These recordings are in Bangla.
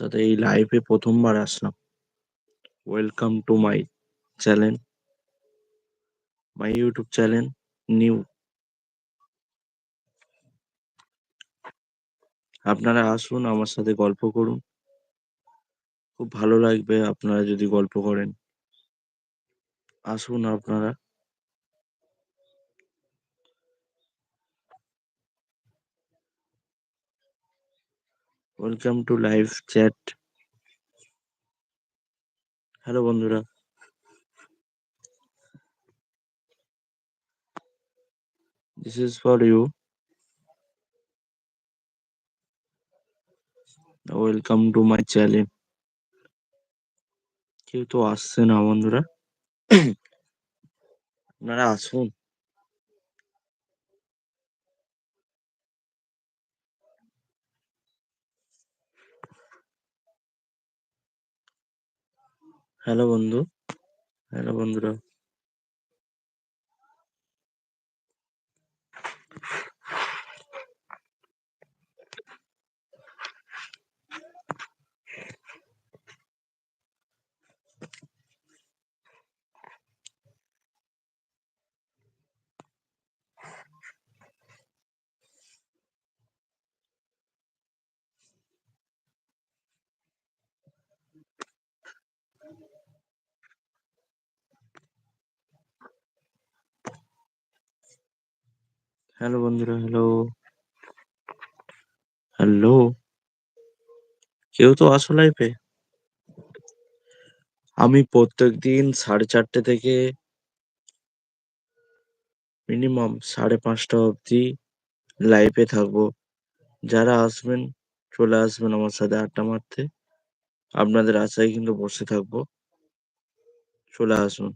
সাথে এই লাইভে প্রথমবার আসলাম। Welcome to my channel my YouTube channel new আপনারা আসুন, আমার সাথে গল্প করুন। খুব ভালো লাগবে আপনারা যদি গল্প করেন। আসুন আপনারা। Welcome to live chat hello বন্ধুরা। This is for you welcome to my channel কেউ তো আসছে না, বন্ধুরা। আপনারা আসুন। হ্যালো বন্ধু হ্যালো বন্ধুরা হ্যালো বন্ধুরা, হ্যালো। হ্যালো। কেউ তো আসো লাইফে আমি প্রত্যেকদিন সাড়ে চারটে থেকে মিনিমাম সাড়ে পাঁচটা অবধি লাইফে থাকব। যারা আসবেন, চলে আসবেন আমার সাথে আড্ডা মারতে। আপনাদের আশায় কিন্তু বসে থাকব। চলে আসুন।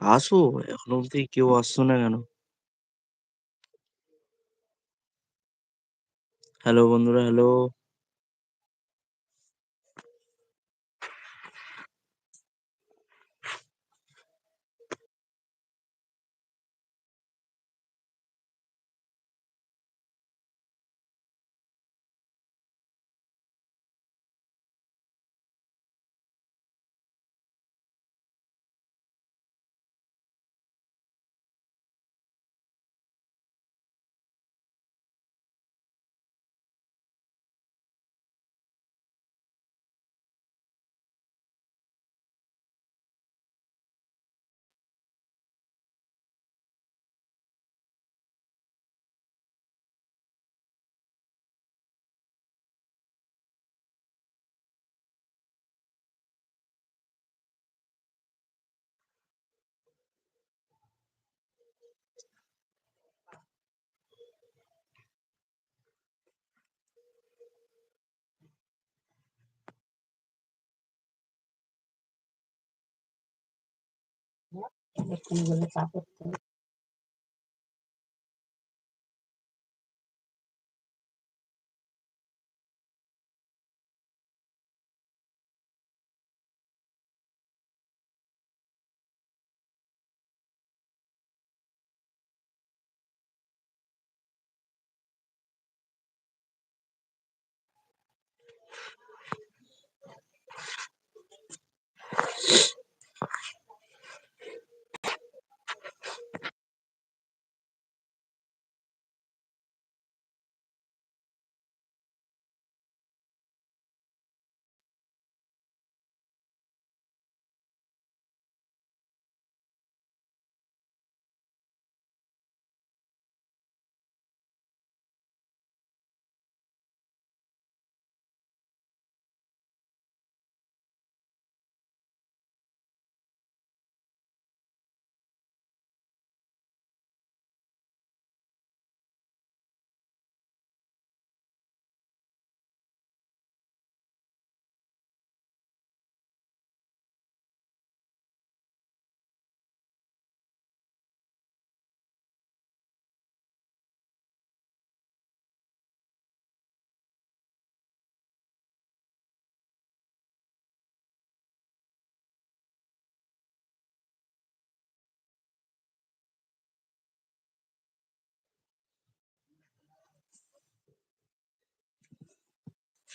আসো এখন অবধি কেউ আসছো না কেন? হ্যালো বন্ধুরা হ্যালো ಬೇಕು ನಿಮಗೆ ಸಾಕುತ್ತೆ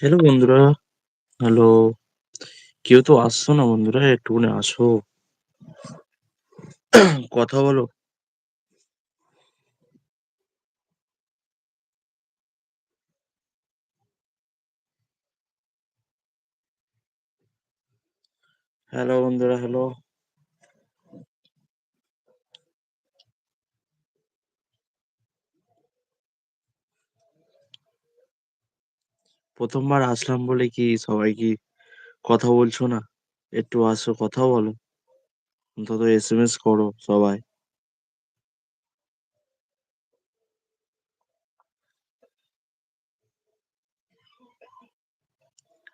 হ্যালো বন্ধুরা, হ্যালো। কেউ তো আসছো না বন্ধুরা, একটুখানি আসো। কথা বলো। হ্যালো বন্ধুরা, হ্যালো। প্রথমবার আসলাম বলে কি সবাই কি কথা বলছো না? একটু আসো কথা বলো। অন্তত এসএমএস করো সবাই।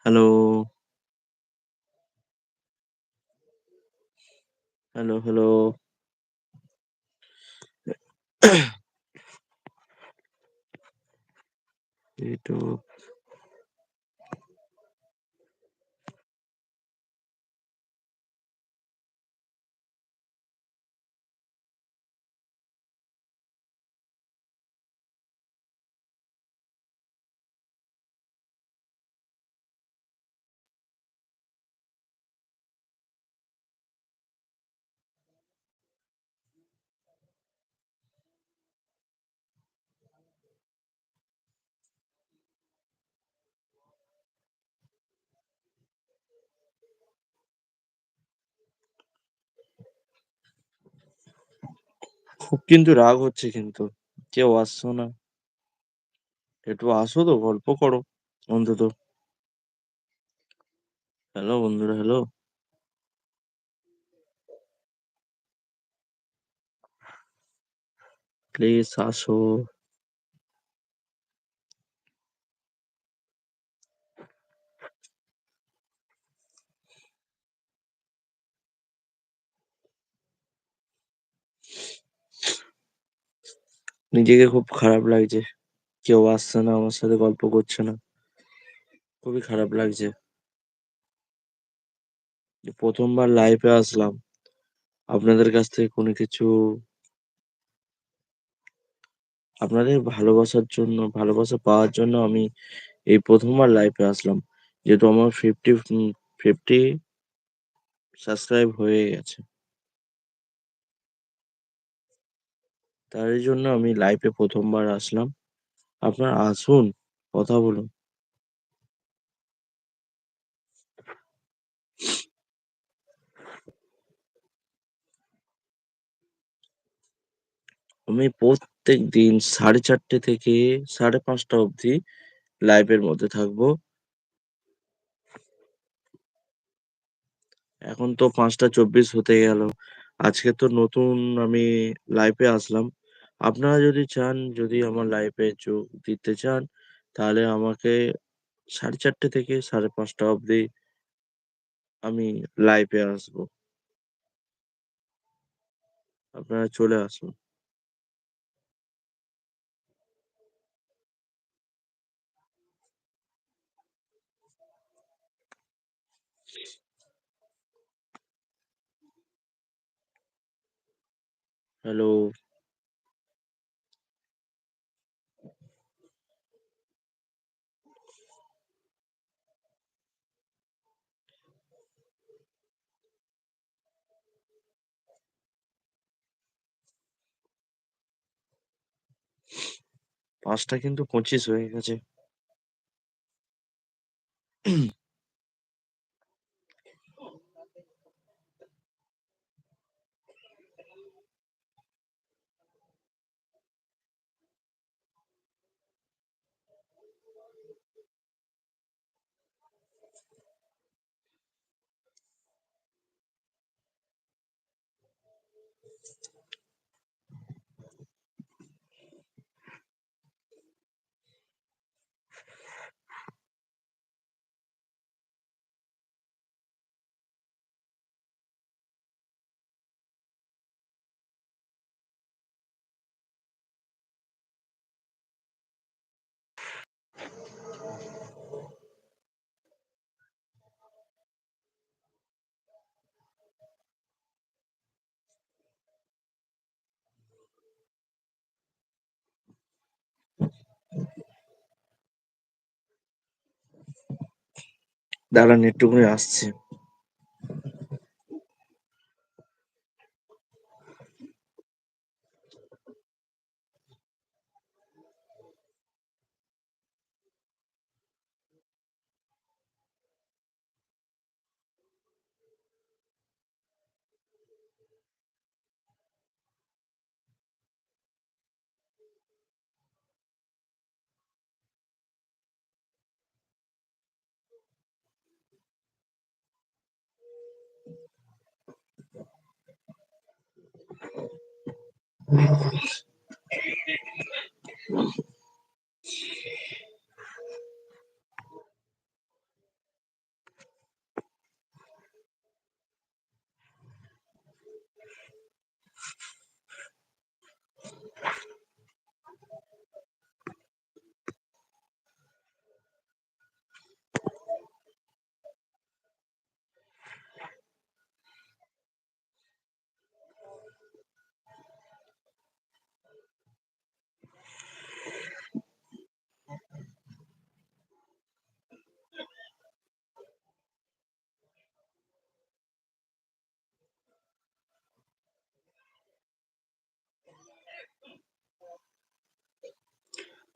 হ্যালো। Hello, hello. এইটো খুব কিন্তু রাগ হচ্ছে কিন্তু। কেউ আসছো না। একটু আসো তো গল্প করো অন্তত। হ্যালো বন্ধুরা, হ্যালো। প্লিজ আসো। নিজেকে খুব খারাপ লাগছে। কেউ আসছে না, আমার সাথে গল্প করছে না। খুবই খারাপ লাগছে। প্রথমবার লাইভে আসলাম। আপনাদের কাছ থেকে কোনো কিছু আপনাদের ভালোবাসার জন্য ভালোবাসা পাওয়ার জন্য আমি এই প্রথমবার লাইভে আসলাম। যেহেতু আমার 50 উম 50 সাবস্ক্রাইব হয়ে গেছে। তারই জন্য আমি লাইভে প্রথমবার আসলাম। আপনারা আসুন, কথা বলুন। আমি প্রত্যেকদিন 4:30 থেকে 5:30 অবধি লাইভের মধ্যে থাকব। এখন তো 5টা 24 হতে গেল। আজকে তো নতুন আমি লাইভে আসলাম। আপনারা যদি চান, যদি আমার লাইভে যোগ দিতে চান, তাহলে আমাকে 4:30 থেকে 5:30 অবধি আমি লাইভে আসব। আপনারা চলে আসুন। হ্যালো। পাঁচটা কিন্তু পঁচিশ হয়ে গেছে। দাঁড়ান একটুখানি আসছি। よし。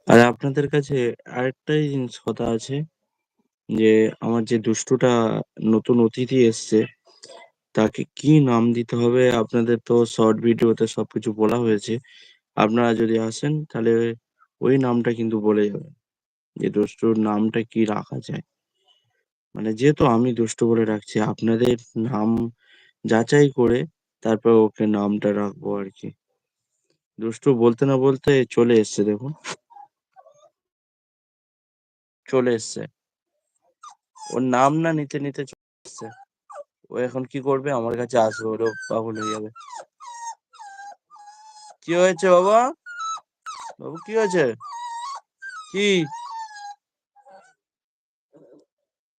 আর আপনাদের কাছে আরেকটাই জিনিস কথা আছে যে, আমার যে দুষ্টুটা নতুন অতিথি এসছে, তাকে কি নাম দিতে হবে? আপনাদের তো শর্ট ভিডিওতে সবকিছু বলা হয়েছে। আপনারা যদি আসেন, তাহলে ওই নামটা কিন্তু বলে যাবেন যে, দুষ্টুর নামটা কি রাখা যায়? মানে যেহেতু আমি দুষ্টু বলে রাখছি, আপনাদের নাম যাচাই করে তারপর ওকে নামটা রাখব আর কি দুষ্টু বলতে না বলতে চলে এসছে, দেখুন। চলে এসছে। ওর নাম না নিতে নিতে চলে এসছে। ও এখন কি করবে? আমার কাছে আসবে ওরও পাগল হয়ে যাবে। কি হয়েছে বাবা? বাবু, কি হয়েছে? কি?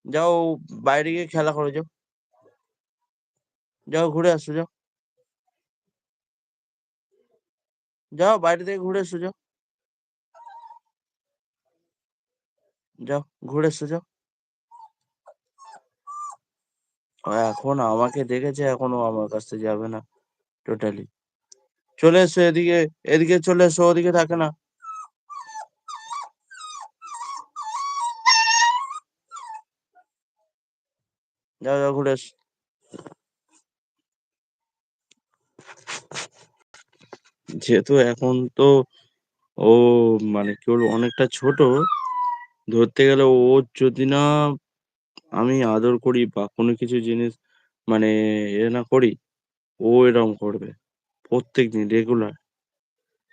যাও, বাইরে গিয়ে খেলা করো, যাও। যাও, ঘুরে আসো, যাও। যাও, বাইরে থেকে ঘুরে এসো, যাও। যাও, ঘুরে এসো, যাও। এখন আমাকে দেখেছে, এখনও আমার কাছ থেকে যাবে না টোটালি চলে এসো এদিকে এদিকে চলে এসো, ওদিকে থাকে না। যাও যাও, ঘুরে এসো। যেহেতু এখন তো ও মানে কি বলব, অনেকটা ছোট ধরতে গেলে ও যদি না আমি আদর করি বা কোনো কিছু জিনিস মানে এ না করি, ও এরকম করবে প্রত্যেকদিন রেগুলার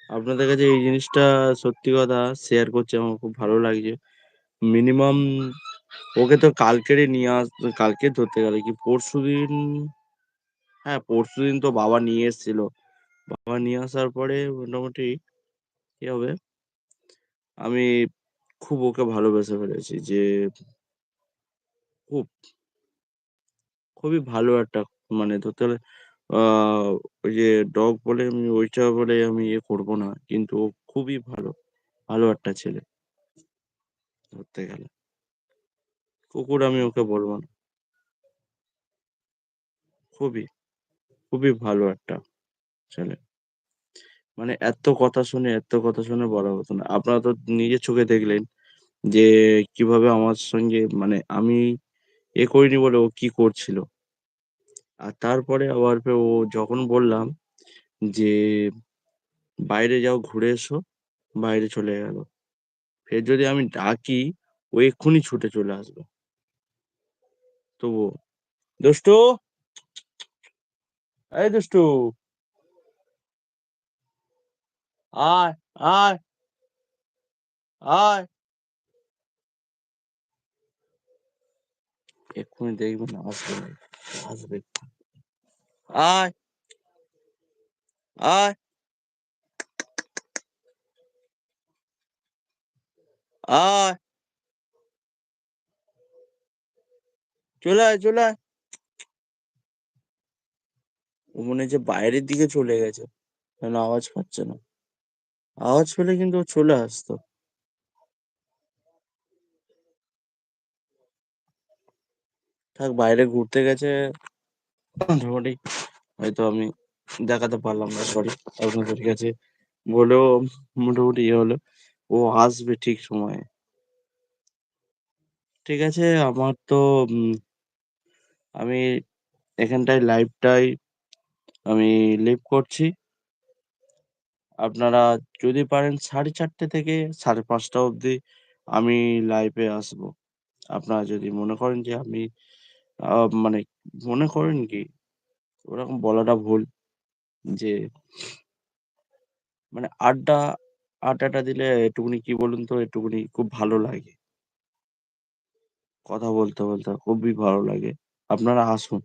আপনাদের কাছে এই জিনিসটা সত্যি কথা শেয়ার করছি, আমার খুব ভালো লাগছে। মিনিমাম ওকে তো কালকেরই নিয়ে আস, কালকে ধরতে গেলে কি পরশুদিন হ্যাঁ পরশুদিন তো বাবা নিয়ে এসেছিল। বাবা নিয়ে আসার পরে মোটামুটি কি হবে? আমি খুব ওকে ভালোবেসে ফেলেছি যে খুব। খুবই ভালো একটা মানে ধরতে গেলে আহ ওই যে ডগ বলে আমি ওইটা বলে আমি ইয়ে করব না, কিন্তু ও খুবই ভালো ভালো একটা ছেলে। ধরতে গেলে। কুকুর আমি ওকে বলব না। খুবই খুবই ভালো একটা ছেলে। মানে এত কথা শুনে, এত কথা শুনে বলার মতো না। আপনারা তো নিজের চোখে দেখলেন যে, কীভাবে আমার সঙ্গে মানে আমি এ করিনি বলে ও কি করছিল। আর তারপরে আবার ও যখন বললাম যে, বাইরে যাও, ঘুরে এসো, বাইরে চলে গেল। ফের যদি আমি ডাকি, ও এক্ষুনি ছুটে চলে আসবে। তবুও, দুষ্টু! এই দুষ্টু! আয় আয় আয় এক্ষুনি দেখবেন আসবে আসবে আয় আয় আয় চলে আয় চলে আয়। ও মনে হচ্ছে বাইরের দিকে চলে গেছে। কেন আওয়াজ পাচ্ছে না? আওয়াজ পেলে কিন্তু ও চলে আসতো। থাক, বাইরে ঘুরতে গেছে, মোটামুটি হয়তো আমি দেখাতে পারলাম না সরি আপনাদের কাছে বলেও মোটামুটি ইয়ে হলো, ও আসবে ঠিক সময়ে। ঠিক আছে, আমার তো আমি এখানটায় লাইভটাই আমি লিভ করছি। আপনারা যদি পারেন সাড়ে চারটে থেকে সাড়ে পাঁচটা অবধি আমি লাইভে আসব। আপনারা যদি মনে করেন যে আমি মানে মনে করেন কি, ওরকম বলাটা ভুল যে মানে আড্ডা, আড্ডাটা দিলে একটুখানি কি বলুন তো? একটুখানি খুব ভালো লাগে। কথা বলতে বলতে খুবই ভালো লাগে। আপনারা আসুন।